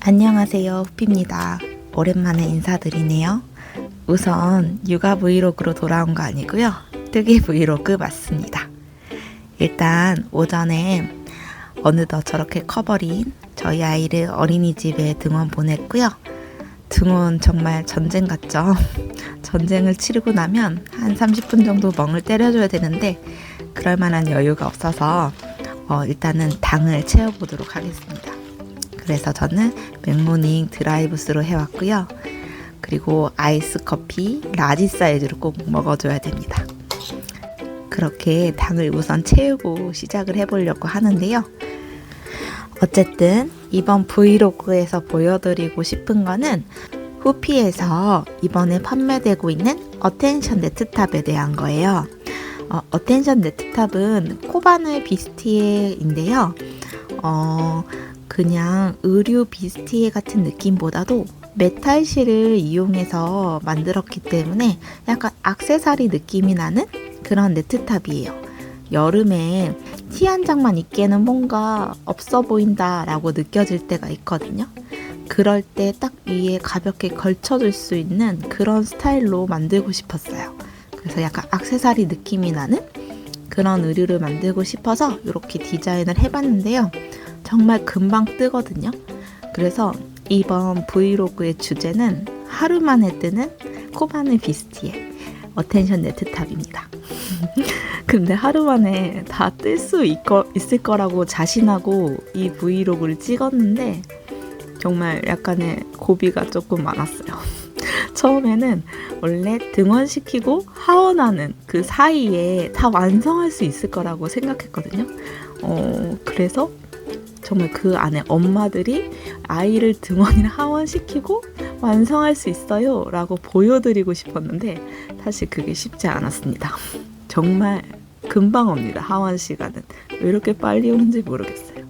안녕하세요. 후피입니다. 오랜만에 인사드리네요. 우선 육아 브이로그로 돌아온 거 아니고요. 뜨개 브이로그 맞습니다. 일단 오전에 어느덧 저렇게 커버린 저희 아이를 어린이집에 등원 보냈고요. 등원 정말 전쟁 같죠? 전쟁을 치르고 나면 한 30분 정도 멍을 때려줘야 되는데 그럴 만한 여유가 없어서 어, 일단은 당을 채워보도록 하겠습니다. 그래서 저는 맥모닝 드라이브스로 해왔고요. 그리고 아이스 커피 라지 사이즈로 꼭 먹어줘야 됩니다. 그렇게 당을 우선 채우고 시작을 해보려고 하는데요. 어쨌든 이번 브이로그에서 보여드리고 싶은 거는 후피에서 이번에 판매되고 있는 어텐션 네트탑에 대한 거예요. 어, 어텐션 네트탑은 코바늘 비스티에인데요. 어, 그냥 의류 비스티에 같은 느낌보다도 메탈 실을 이용해서 만들었기 때문에 약간 악세사리 느낌이 나는 그런 네트탑이에요. 여름에 티 한 장만 입기에는 뭔가 없어 보인다라고 느껴질 때가 있거든요. 그럴 때 딱 위에 가볍게 걸쳐줄 수 있는 그런 스타일로 만들고 싶었어요. 그래서 약간 악세사리 느낌이 나는 그런 의류를 만들고 싶어서 이렇게 디자인을 해봤는데요. 정말 금방 뜨거든요. 그래서 이번 브이로그의 주제는 하루 만에 뜨는 코바늘 비스티의 어텐션 네트탑입니다. 근데 하루 만에 다 뜰 수 있을 거라고 자신하고 이 브이로그를 찍었는데 정말 약간의 고비가 조금 많았어요. 처음에는 원래 등원시키고 하원하는 그 사이에 다 완성할 수 있을 거라고 생각했거든요. 어, 그래서 정말 그 안에 엄마들이 아이를 등원이나 하원시키고 완성할 수 있어요 라고 보여드리고 싶었는데 사실 그게 쉽지 않았습니다. 정말 금방 옵니다. 하원 시간은. 왜 이렇게 빨리 오는지 모르겠어요.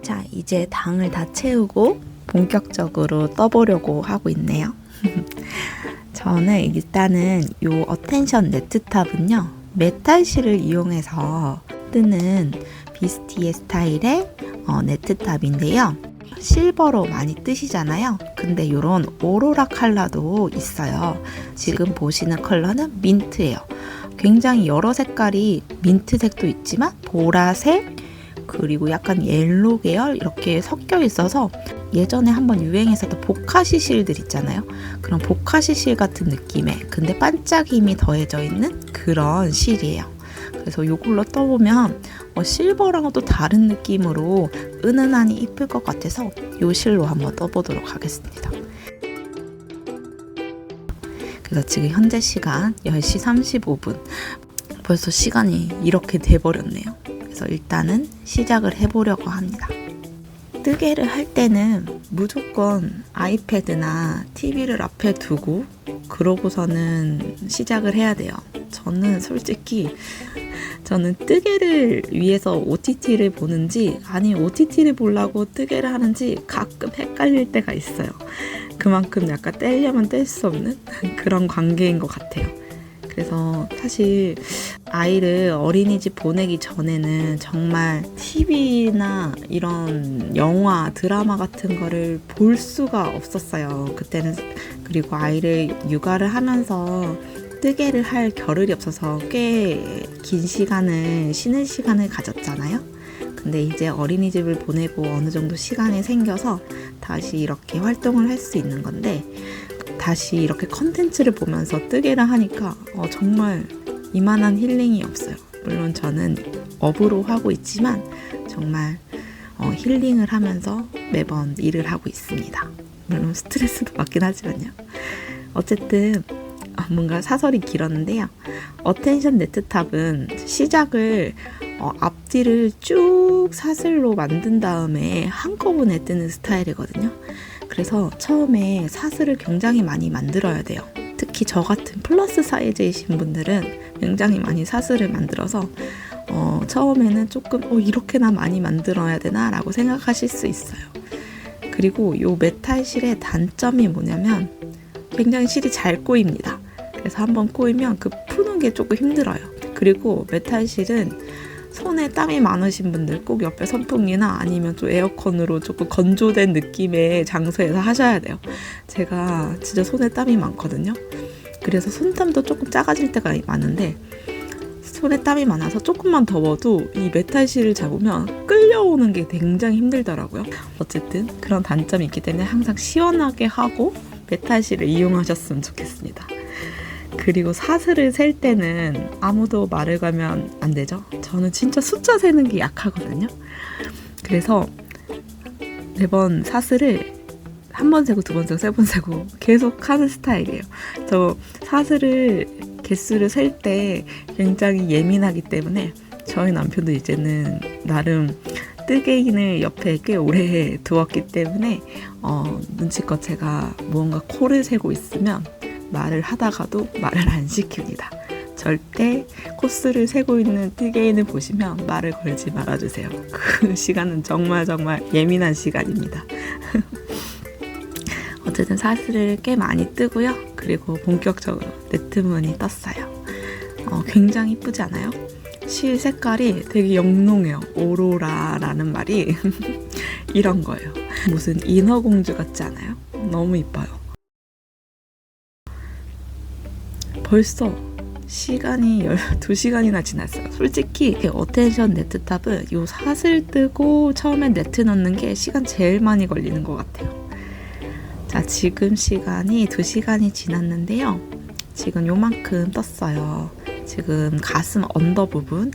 자, 이제 당을 다 채우고 본격적으로 떠보려고 하고 있네요. 저는 일단은 이 어텐션 네트탑은요. 메탈실을 이용해서 뜨는 비스티의 스타일의 어, 네트탑인데요. 실버로 많이 뜨시잖아요. 근데 이런 오로라 컬러도 있어요. 지금 보시는 컬러는 민트예요. 굉장히 여러 색깔이 민트색도 있지만 보라색 그리고 약간 옐로 계열 이렇게 섞여 있어서 예전에 한번 유행했었던 보카시 실들 있잖아요. 그런 보카시 실 같은 느낌의 근데 반짝임이 더해져 있는 그런 실이에요. 그래서 이걸로 떠보면 어, 실버랑은 또 다른 느낌으로 은은하니 이쁠 것 같아서 이 실로 한번 떠보도록 하겠습니다. 그래서 지금 현재 시간 10시 35분. 벌써 시간이 이렇게 돼버렸네요. 그래서 일단은 시작을 해보려고 합니다. 뜨개를 할 때는 무조건 아이패드나 TV를 앞에 두고 그러고서는 시작을 해야 돼요. 저는 솔직히 저는 뜨개를 위해서 OTT를 보는지 아니 OTT를 보려고 뜨개를 하는지 가끔 헷갈릴 때가 있어요. 그만큼 약간 떼려면 뗄 수 없는 그런 관계인 것 같아요. 그래서 사실 아이를 어린이집 보내기 전에는 정말 TV나 이런 영화, 드라마 같은 거를 볼 수가 없었어요. 그때는 그리고 아이를 육아를 하면서 뜨개를 할 겨를이 없어서 꽤 긴 시간을 쉬는 시간을 가졌잖아요. 근데 이제 어린이집을 보내고 어느 정도 시간이 생겨서 다시 이렇게 활동을 할 수 있는 건데 다시 이렇게 컨텐츠를 보면서 뜨개를 하니까 어, 정말 이만한 힐링이 없어요. 물론 저는 업으로 하고 있지만 정말 어, 힐링을 하면서 매번 일을 하고 있습니다. 물론 스트레스도 받긴 하지만요. 어쨌든 아, 뭔가 사설이 길었는데요. 어텐션 네트탑은 시작을 어, 앞뒤를 쭉 사슬로 만든 다음에 한꺼번에 뜨는 스타일이거든요. 그래서 처음에 사슬을 굉장히 많이 만들어야 돼요. 특히 저 같은 플러스 사이즈이신 분들은 굉장히 많이 사슬을 만들어서 어, 처음에는 조금 어, 이렇게나 많이 만들어야 되나 라고 생각하실 수 있어요. 그리고 이 메탈 실의 단점이 뭐냐면 굉장히 실이 잘 꼬입니다. 그래서 한번 꼬이면 그 푸는 게 조금 힘들어요. 그리고 메탈 실은 손에 땀이 많으신 분들 꼭 옆에 선풍기나 아니면 좀 에어컨으로 조금 건조된 느낌의 장소에서 하셔야 돼요. 제가 진짜 손에 땀이 많거든요. 그래서 손땀도 조금 작아질 때가 많은데 손에 땀이 많아서 조금만 더워도 이 메탈실을 잡으면 끌려오는 게 굉장히 힘들더라고요. 어쨌든 그런 단점이 있기 때문에 항상 시원하게 하고 메탈실을 이용하셨으면 좋겠습니다. 그리고 사슬을 셀 때는 아무도 말을 가면 안 되죠. 저는 진짜 숫자 세는 게 약하거든요. 그래서 매번 사슬을 한 번 세고 두 번 세고 세 번 세고 계속 하는 스타일이에요. 저 사슬을 개수를 셀 때 굉장히 예민하기 때문에 저희 남편도 이제는 나름 뜨개인을 옆에 꽤 오래 두었기 때문에 어, 눈치껏 제가 무언가 코를 세고 있으면 말을 하다가도 말을 안 시킵니다. 절대 코스를 세고 있는 뜨개인을 보시면 말을 걸지 말아주세요. 그 시간은 정말 정말 예민한 시간입니다. 어쨌든 사슬을 꽤 많이 뜨고요. 그리고 본격적으로 네트문이 떴어요. 어, 굉장히 이쁘지 않아요? 실 색깔이 되게 영롱해요. 오로라라는 말이 이런 거예요. 무슨 인어공주 같지 않아요? 너무 이뻐요. 벌써 시간이 12시간이나 지났어요. 솔직히 어텐션 네트탑은 요 사슬 뜨고 처음에 네트 넣는 게 시간 제일 많이 걸리는 것 같아요. 자, 지금 시간이 2시간이 지났는데요. 지금 요만큼 떴어요. 지금 가슴 언더 부분,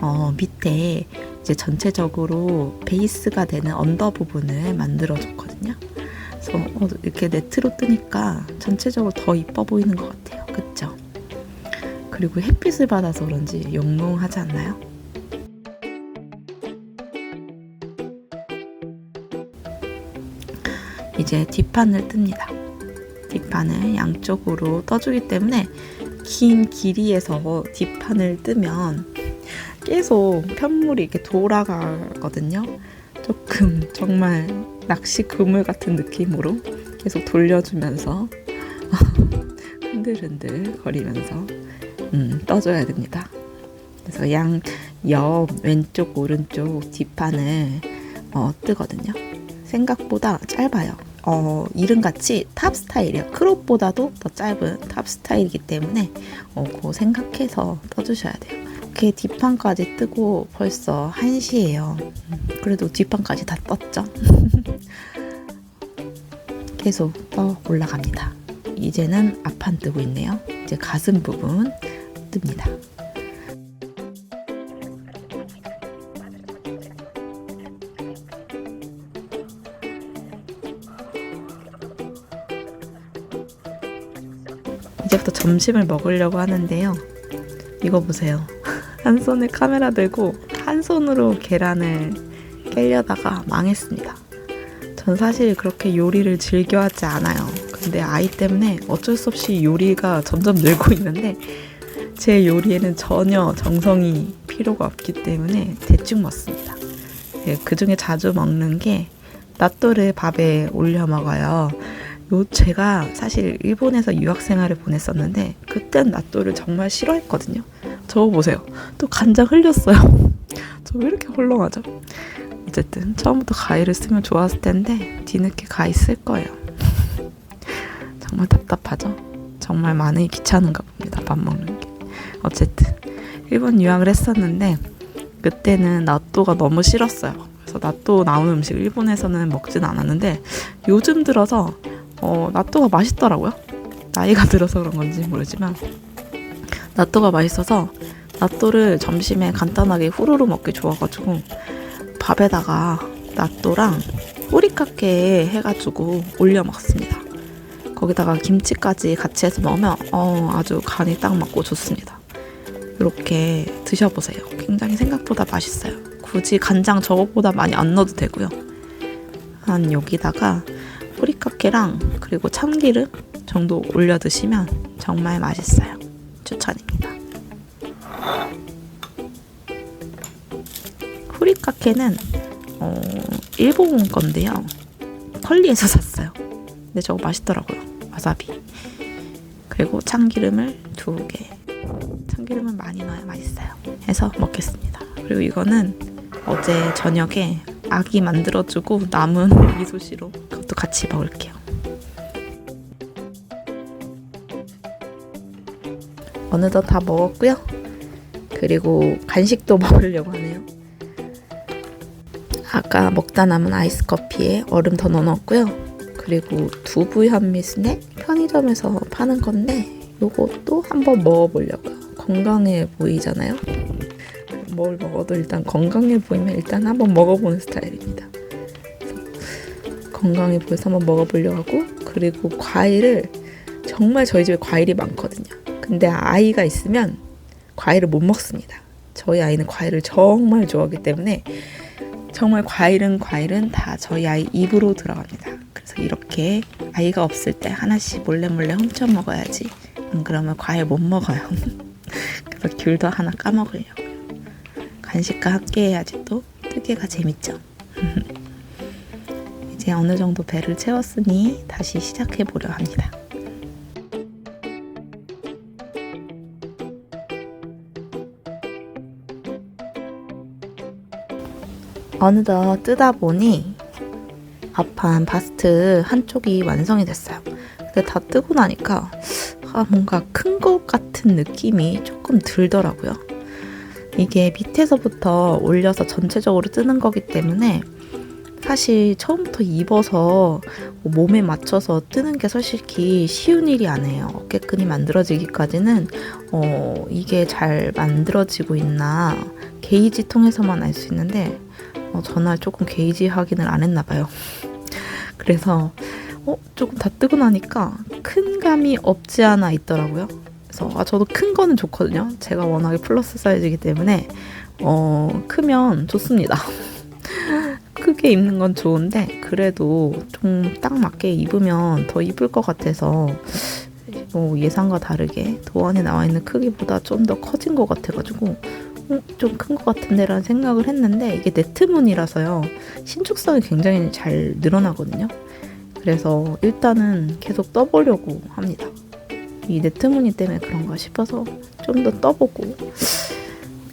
어, 밑에 이제 전체적으로 베이스가 되는 언더 부분을 만들어줬거든요. 그래서 어, 이렇게 네트로 뜨니까 전체적으로 더 이뻐 보이는 것 같아요. 그쵸? 그리고 햇빛을 받아서 그런지 영롱하지 않나요? 이제 뒷판을 뜹니다. 뒷판을 양쪽으로 떠주기 때문에 긴 길이에서 뒷판을 뜨면 계속 편물이 이렇게 돌아가거든요. 조금 정말 낚시 그물 같은 느낌으로 계속 돌려주면서 흔들흔들 거리면서 음, 떠줘야 됩니다. 그래서 양 옆 왼쪽 오른쪽 뒷판을 어, 뜨거든요. 생각보다 짧아요. 어, 이름같이 탑 스타일이에요. 크롭보다도 더 짧은 탑 스타일이기 때문에 어, 그거 생각해서 떠주셔야 돼요. 이렇게 뒷판까지 뜨고 벌써 1시예요. 그래도 뒷판까지 다 떴죠. 계속 떠 올라갑니다. 이제는 앞판 뜨고 있네요. 이제 가슴 부분 뜹니다. 이제부터 점심을 먹으려고 하는데요. 이거 보세요. 한 손에 카메라 들고 한 손으로 계란을 깨려다가 망했습니다. 전 사실 그렇게 요리를 즐겨하지 않아요. 근데 아이 때문에 어쩔 수 없이 요리가 점점 늘고 있는데 제 요리에는 전혀 정성이 필요가 없기 때문에 대충 먹습니다. 예, 그 중에 자주 먹는 게 나또를 밥에 올려 먹어요. 요 제가 사실 일본에서 유학 생활을 보냈었는데 그땐 나또를 정말 싫어했거든요. 저거 보세요. 또 간장 흘렸어요. 저 왜 이렇게 헐렁하죠? 어쨌든 처음부터 가위를 쓰면 좋았을 텐데 뒤늦게 가위 쓸 거예요. 정말 답답하죠? 정말 많이 귀찮은가 봅니다. 밥 먹는 게. 어쨌든 일본 유학을 했었는데 그때는 나또가 너무 싫었어요. 그래서 나또 나오는 음식 일본에서는 먹진 않았는데 요즘 들어서 어, 나또가 맛있더라고요. 나이가 들어서 그런 건지 모르지만 나또가 맛있어서 나또를 점심에 간단하게 후루루 먹기 좋아가지고 밥에다가 나또랑 뿌리카케 해가지고 올려 먹습니다. 거기다가 김치까지 같이 해서 먹으면 어, 아주 간이 딱 맞고 좋습니다. 이렇게 드셔보세요. 굉장히 생각보다 맛있어요. 굳이 간장 저거보다 많이 안 넣어도 되고요. 한 여기다가 뿌리카케랑 그리고 참기름 정도 올려 드시면 정말 맛있어요. 추천입니다. 후리카케는 어, 일본 건데요. 컬리에서 샀어요. 근데 저거 맛있더라고요. 와사비. 그리고 참기름을 두 개. 참기름은 많이 넣어야 맛있어요. 해서 먹겠습니다. 그리고 이거는 어제 저녁에 아기 만들어주고 남은 미소시로 그것도 같이 먹을게요. 어느덧 다 먹었고요. 그리고 간식도 먹으려고 하네요. 아까 먹다 남은 아이스 커피에 얼음 더 넣어놨고요. 그리고 두부 현미 스낵 편의점에서 파는 건데 요것도 한번 먹어보려고요. 건강해 보이잖아요. 뭘 먹어도 일단 건강해 보이면 일단 한번 먹어보는 스타일입니다. 건강해 보여서 한번 먹어보려고 하고 그리고 과일을 정말 저희 집에 과일이 많거든요. 근데 아이가 있으면 과일을 못 먹습니다. 저희 아이는 과일을 정말 좋아하기 때문에 정말 과일은 과일은 다 저희 아이 입으로 들어갑니다. 그래서 이렇게 아이가 없을 때 하나씩 몰래 몰래 훔쳐 먹어야지. 안 그러면 과일 못 먹어요. 그래서 귤도 하나 까먹으려고요. 간식과 함께 해야지 또 뜨개가 재밌죠. 이제 어느 정도 배를 채웠으니 다시 시작해 보려 합니다. 어느덧 뜨다 보니 앞판 바스트 한쪽이 완성이 됐어요. 근데 다 뜨고 나니까 아, 뭔가 큰 것 같은 느낌이 조금 들더라고요. 이게 밑에서부터 올려서 전체적으로 뜨는 거기 때문에 사실 처음부터 입어서 몸에 맞춰서 뜨는 게 솔직히 쉬운 일이 아니에요. 어깨끈이 만들어지기까지는 어, 이게 잘 만들어지고 있나 게이지 통해서만 알 수 있는데 어, 전날 조금 게이지 확인을 안 했나 봐요. 그래서 어, 조금 다 뜨고 나니까 큰 감이 없지 않아 있더라고요. 그래서 아, 저도 큰 거는 좋거든요. 제가 워낙에 플러스 사이즈이기 때문에 어, 크면 좋습니다. 크게 입는 건 좋은데 그래도 좀 딱 맞게 입으면 더 이쁠 것 같아서 뭐 예상과 다르게 도안에 나와 있는 크기보다 좀 더 커진 것 같아가지고 어, 좀큰 것 같은데라는 생각을 했는데 이게 네트문이라서요 신축성이 굉장히 잘 늘어나거든요. 그래서 일단은 계속 떠보려고 합니다. 이 네트무늬 때문에 그런가 싶어서 좀 더 떠보고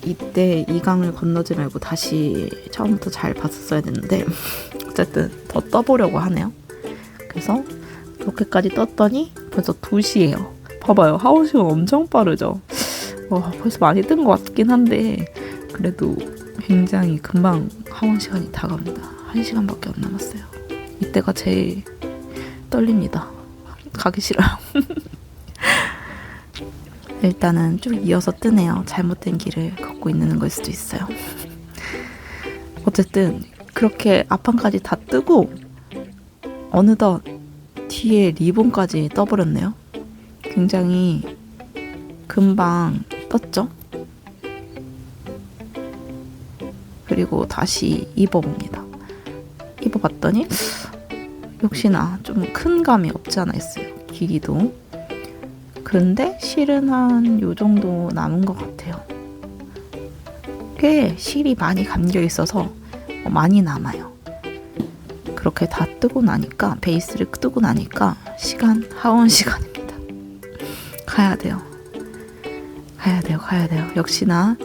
이때 이 강을 건너지 말고 다시 처음부터 잘 봤었어야 됐는데 어쨌든 더 떠보려고 하네요. 그래서 이렇게까지 떴더니 벌써 2시예요. 봐봐요. 시간 엄청 빠르죠? 와, 벌써 많이 뜬 것 같긴 한데 그래도 굉장히 금방 하원 시간이 다가옵니다. 1시간밖에 안 남았어요. 이때가 제일 떨립니다. 가기 싫어요. 일단은 좀 이어서 뜨네요. 잘못된 길을 걷고 있는 걸 수도 있어요. 어쨌든 그렇게 앞판까지 다 뜨고 어느덧 뒤에 리본까지 떠버렸네요. 굉장히 금방 떴죠? 그리고 다시 입어봅니다. 입어봤더니 역시나 좀 큰 감이 없지 않아 있어요. 길이도. 근데 실은 한 요 정도 남은 것 같아요. 꽤 실이 많이 감겨 있어서 어, 많이 남아요. 그렇게 다 뜨고 나니까 베이스를 뜨고 나니까 시간 하원 시간입니다. 가야 돼요. 가야 돼요. 가야 돼요. 역시나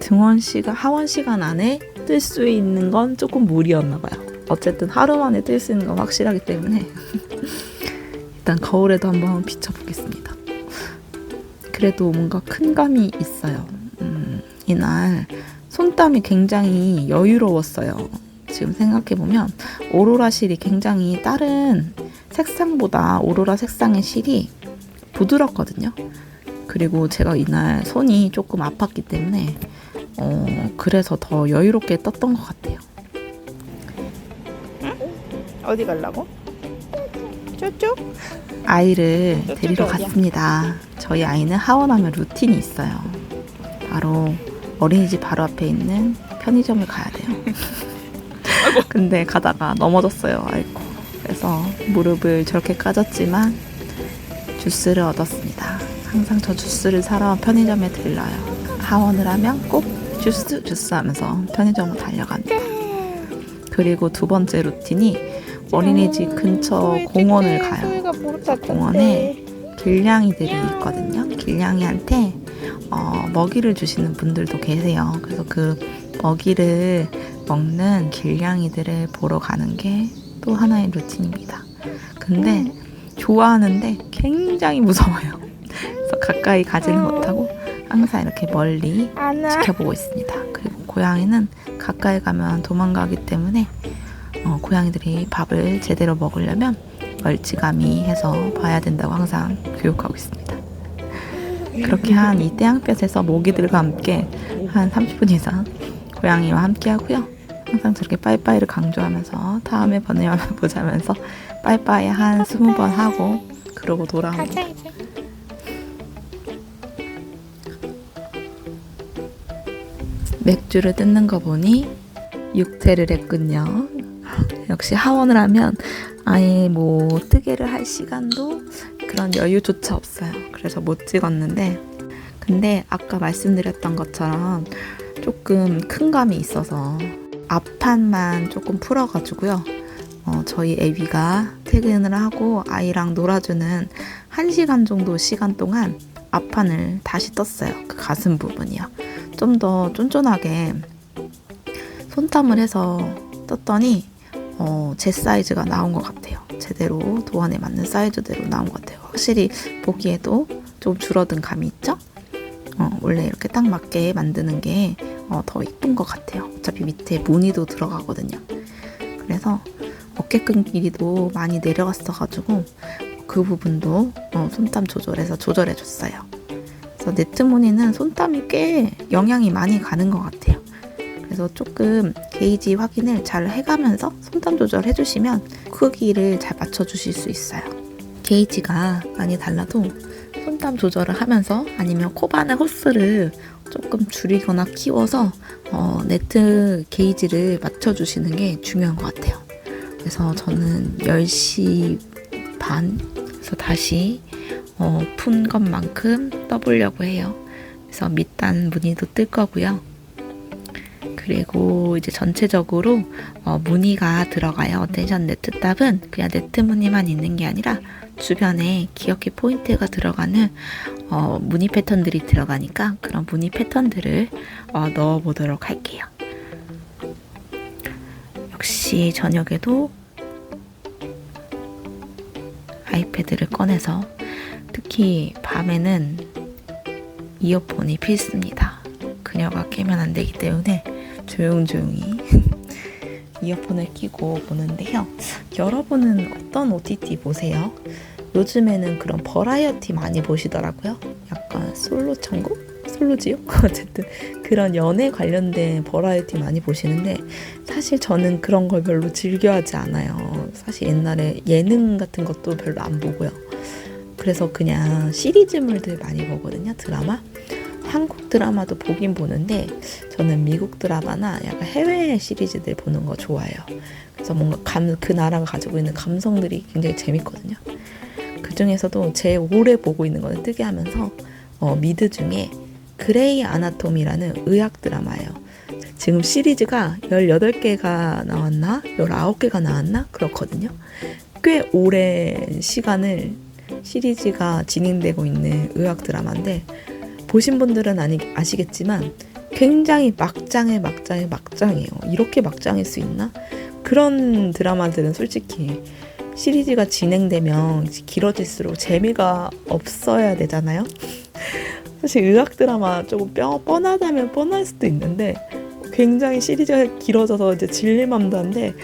등원 시간 하원 시간 안에 뜰 수 있는 건 조금 무리였나 봐요. 어쨌든 하루 만에 뜰 수 있는 건 확실하기 때문에 일단 거울에도 한번 비춰보겠습니다. 그래도 뭔가 큰 감이 있어요. 음, 이날 손땀이 굉장히 여유로웠어요. 지금 생각해보면 오로라 실이 굉장히 다른 색상보다 오로라 색상의 실이 부드럽거든요. 그리고 제가 이날 손이 조금 아팠기 때문에 어, 그래서 더 여유롭게 떴던 것 같아요. 응? 어디 가려고? 저쪽? 아이를 데리러 갔습니다. 저희 아이는 하원하면 루틴이 있어요. 바로 어린이집 바로 앞에 있는 편의점을 가야 돼요. 근데 가다가 넘어졌어요. 아이고. 그래서 무릎을 저렇게 까졌지만 주스를 얻었습니다. 항상 저 주스를 사러 편의점에 들러요. 하원을 하면 꼭 주스 주스 하면서 편의점으로 달려갑니다. 그리고 두 번째 루틴이 어린이 집 근처 공원을 가요. 공원에 길냥이들이 있거든요. 길냥이한테 어, 먹이를 주시는 분들도 계세요. 그래서 그 먹이를 먹는 길냥이들을 보러 가는 게 또 하나의 루틴입니다. 근데 좋아하는데 굉장히 무서워요. 그래서 가까이 가지는 못하고 항상 이렇게 멀리 지켜보고 있습니다. 그리고 고양이는 가까이 가면 도망가기 때문에 어, 고양이들이 밥을 제대로 먹으려면 멀찌감히 해서 봐야 된다고 항상 교육하고 있습니다. 그렇게 한 이 태양볕에서 모기들과 함께 한 30분 이상 고양이와 함께 하고요. 항상 저렇게 빠이빠이를 강조하면서 다음에 번에만 보자면서 빠이빠이 한 20번 하고 그러고 돌아옵니다. 맥주를 뜯는 거 보니 육퇴를 했군요. 역시 하원을 하면 아예 뭐 뜨개를 할 시간도 그런 여유조차 없어요. 그래서 못 찍었는데 근데 아까 말씀드렸던 것처럼 조금 큰 감이 있어서 앞판만 조금 풀어가지고요. 어, 저희 애비가 퇴근을 하고 아이랑 놀아주는 1시간 정도 시간 동안 앞판을 다시 떴어요. 그 가슴 부분이요. 좀 더 쫀쫀하게 손땀을 해서 떴더니 어, 제 사이즈가 나온 것 같아요. 제대로 도안에 맞는 사이즈대로 나온 것 같아요. 확실히 보기에도 좀 줄어든 감이 있죠? 어, 원래 이렇게 딱 맞게 만드는 게 어, 더 이쁜 것 같아요. 어차피 밑에 무늬도 들어가거든요. 그래서 어깨끈 길이도 많이 내려갔어가지고 그 부분도 어, 손땀 조절해서 조절해줬어요. 그래서 네트 무늬는 손땀이 꽤 영향이 많이 가는 것 같아요. 그래서 조금 게이지 확인을 잘 해가면서 손땀 조절 해 주시면 크기를 잘 맞춰 주실 수 있어요. 게이지가 많이 달라도 손땀 조절을 하면서 아니면 코바늘 호스를 조금 줄이거나 키워서 어, 네트 게이지를 맞춰주시는 게 중요한 것 같아요. 그래서 저는 10시 반에서 다시 어, 푼 것만큼 떠보려고 해요. 그래서 밑단 무늬도 뜰 거고요. 그리고 이제 전체적으로 어, 무늬가 들어가요. 어텐션 네트 탑은 그냥 네트 무늬만 있는 게 아니라 주변에 기억의 포인트가 들어가는 어, 무늬 패턴들이 들어가니까 그런 무늬 패턴들을 어, 넣어보도록 할게요. 역시 저녁에도 아이패드를 꺼내서 특히 밤에는 이어폰이 필수입니다. 그녀가 깨면 안 되기 때문에 조용조용히 이어폰을 끼고 보는데요. 여러분은 어떤 OTT 보세요? 요즘에는 그런 버라이어티 많이 보시더라고요. 약간 솔로 천국? 솔로지요? 어쨌든 그런 연애 관련된 버라이어티 많이 보시는데 사실 저는 그런 걸 별로 즐겨하지 않아요. 사실 옛날에 예능 같은 것도 별로 안 보고요. 그래서 그냥 시리즈물들 많이 보거든요. 드라마. 한국 드라마도 보긴 보는데 저는 미국 드라마나 약간 해외 시리즈들 보는 거 좋아해요. 그래서 뭔가 감, 그 나라가 가지고 있는 감성들이 굉장히 재밌거든요. 그 중에서도 제일 오래 보고 있는 거는 뜨게 하면서 어, 미드 중에 그레이 아나토미라는 의학 드라마예요. 지금 시리즈가 18개가 나왔나? 19개가 나왔나? 그렇거든요. 꽤 오랜 시간을 시리즈가 진행되고 있는 의학 드라마인데 보신 분들은 아니, 아시겠지만 굉장히 막장의 막장의 막장이에요. 이렇게 막장일 수 있나? 그런 드라마들은 솔직히 시리즈가 진행되면 길어질수록 재미가 없어야 되잖아요. 사실 의학 드라마 조금 뼈 뻔하다면 뻔할 수도 있는데 굉장히 시리즈가 길어져서 이제 질릴맘도 한데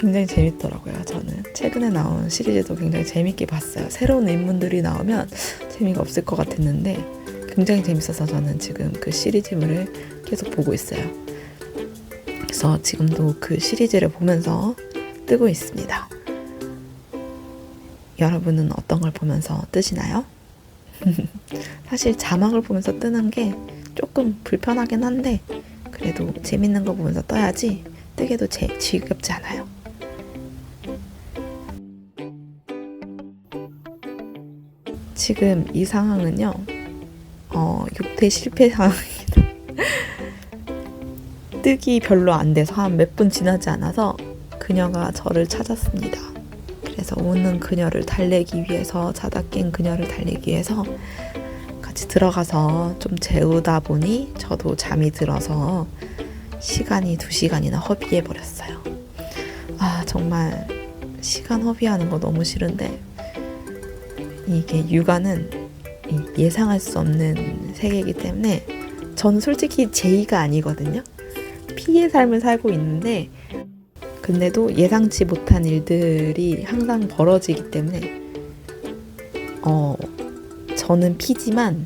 굉장히 재밌더라고요. 저는 최근에 나온 시리즈도 굉장히 재밌게 봤어요. 새로운 인물들이 나오면 재미가 없을 것 같았는데 굉장히 재밌어서 저는 지금 그 시리즈물을 계속 보고 있어요. 그래서 지금도 그 시리즈를 보면서 뜨고 있습니다. 여러분은 어떤 걸 보면서 뜨시나요? 사실 자막을 보면서 뜨는 게 조금 불편하긴 한데 그래도 재밌는 거 보면서 떠야지 뜨게도 제 지겹지 않아요. 지금 이 상황은요, 어, 6대 실패 상황입니다. 뜨기 별로 안 돼서 한 몇 분 지나지 않아서 그녀가 저를 찾았습니다. 그래서 우는 그녀를 달래기 위해서 자다 깬 그녀를 달래기 위해서 같이 들어가서 좀 재우다 보니 저도 잠이 들어서 시간이 두 시간이나 허비해 버렸어요. 아 정말 시간 허비하는 거 너무 싫은데 이게 육아는 이 예상할 수 없는 세계이기 때문에 저는 솔직히 제의가 아니거든요. 피의 삶을 살고 있는데 근데도 예상치 못한 일들이 항상 벌어지기 때문에 어 저는 피지만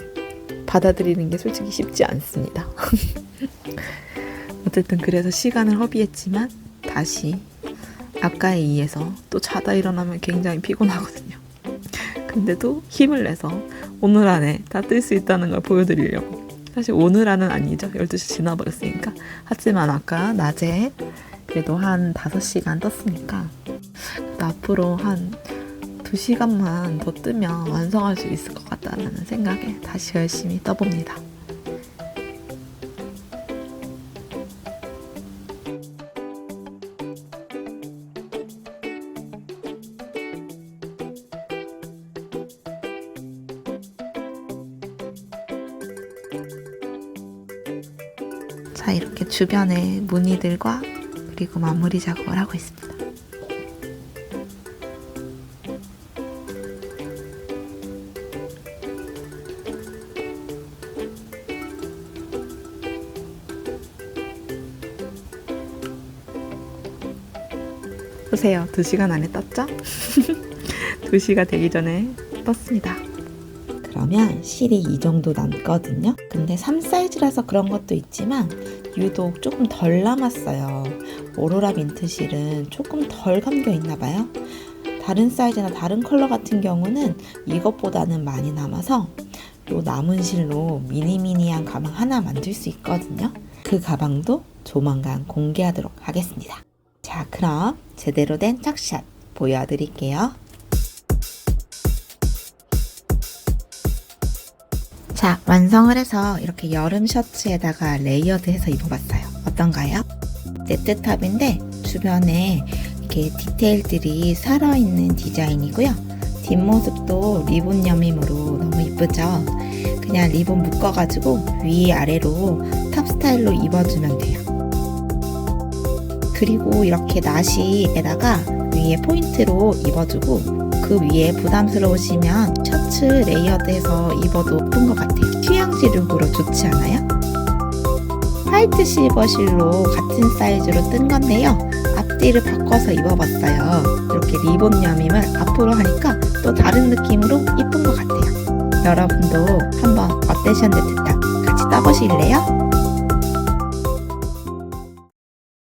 받아들이는 게 솔직히 쉽지 않습니다. 어쨌든 그래서 시간을 허비했지만 다시 아까에 의해서 또 자다 일어나면 굉장히 피곤하거든요. 근데도 힘을 내서 오늘 안에 다 뜰 수 있다는 걸 보여드리려고. 사실 오늘 안은 아니죠. 12시 지나버렸으니까. 하지만 아까 낮에 그래도 한 5시간 떴으니까 앞으로 한 2시간만 더 뜨면 완성할 수 있을 것 같다는 생각에 다시 열심히 떠봅니다. 주변에 무늬들과 그리고 마무리 작업을 하고 있습니다. 보세요. 2시간 안에 떴죠? 2시가 되기 전에 떴습니다. 그러면 실이 이 정도 남거든요. 근데 3 사이즈라서 그런 것도 있지만 유독 조금 덜 남았어요. 오로라 민트 실은 조금 덜 감겨 있나 봐요. 다른 사이즈나 다른 컬러 같은 경우는 이것보다는 많이 남아서 요 남은 실로 미니미니한 가방 하나 만들 수 있거든요. 그 가방도 조만간 공개하도록 하겠습니다. 자, 그럼 제대로 된 짝샷 보여드릴게요. 자, 완성을 해서 이렇게 여름 셔츠에다가 레이어드해서 입어봤어요. 어떤가요? 네트탑인데 주변에 이렇게 디테일들이 살아있는 디자인이고요. 뒷모습도 리본 여밈으로 너무 이쁘죠? 그냥 리본 묶어가지고 위 아래로 탑 스타일로 입어주면 돼요. 그리고 이렇게 나시에다가 위에 포인트로 입어주고 그 위에 부담스러우시면 셔츠 레이어드해서 입어도 예쁜 것 같아요. 휴양지 룩으로 좋지 않아요? 화이트 실버실로 같은 사이즈로 뜬 건데요. 앞뒤를 바꿔서 입어봤어요. 이렇게 리본 여밈을 앞으로 하니까 또 다른 느낌으로 이쁜 것 같아요. 여러분도 한번 어때셨는지 같이 떠보실래요?